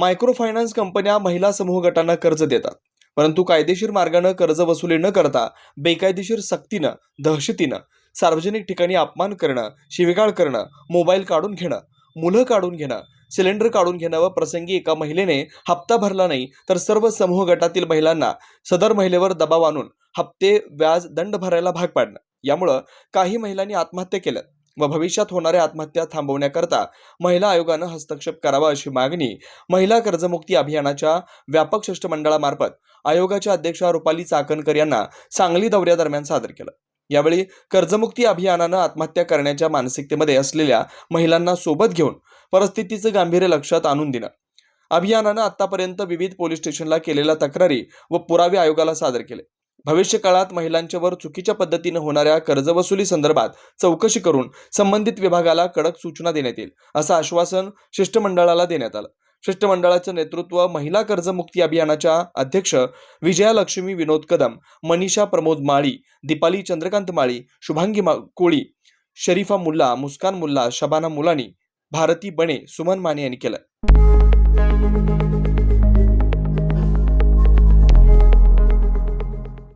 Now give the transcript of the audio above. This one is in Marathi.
मायक्रो फायनान्स कंपन्या महिला समूह गटांना कर्ज देतात. परंतु कायदेशीर मार्गानं कर्ज वसुली न करता बेकायदेशीर सक्तीनं दहशतीनं सार्वजनिक ठिकाणी अपमान करणं शिवीगाळ करणं मोबाईल काढून घेणं मुलं काढून घेणं सिलेंडर काढून घेणं व प्रसंगी एका महिलेने हप्ता भरला नाही तर सर्व समूह गटातील महिलांना सदर महिलेवर दबाव आणून हप्ते व्याज दंड भरायला भाग पाडणं. यामुळं काही महिलांनी आत्महत्या केल्या व भविष्यात होणाऱ्या आत्महत्या थांबवण्याकरता महिला आयोगानं हस्तक्षेप करावा अशी मागणी महिला कर्जमुक्ती अभियानाच्या व्यापक शिष्टमंडळामार्फत आयोगाच्या अध्यक्षा रुपाली चाकणकर यांना सांगली दौऱ्यादरम्यान सादर केलं. यावेळी कर्जमुक्ती अभियानानं आत्महत्या करण्याच्या मानसिकतेमध्ये असलेल्या महिलांना सोबत घेऊन परिस्थितीचं गांभीर्य लक्षात आणून दिलं. अभियानानं आतापर्यंत विविध पोलीस स्टेशनला केलेल्या तक्रारी व पुरावे आयोगाला सादर केले. भविष्य काळात महिलांच्यावर चुकीच्या पद्धतीनं होणाऱ्या कर्जवसुली संदर्भात चौकशी करून संबंधित विभागाला कडक सूचना देण्यात येईल असं आश्वासन शिष्टमंडळाला देण्यात आलं. शिष्टमंडळाचं नेतृत्व महिला कर्जमुक्ती अभियानाच्या अध्यक्ष विजयालक्ष्मी विनोद कदम मनीषा प्रमोद माळी दीपाली चंद्रकांत माळी शुभांगी मा- कोळी शरीफा मुल्ला मुस्कान मुल्ला शबाना मुलानी भारती बणे सुमन माने यांनी केलं.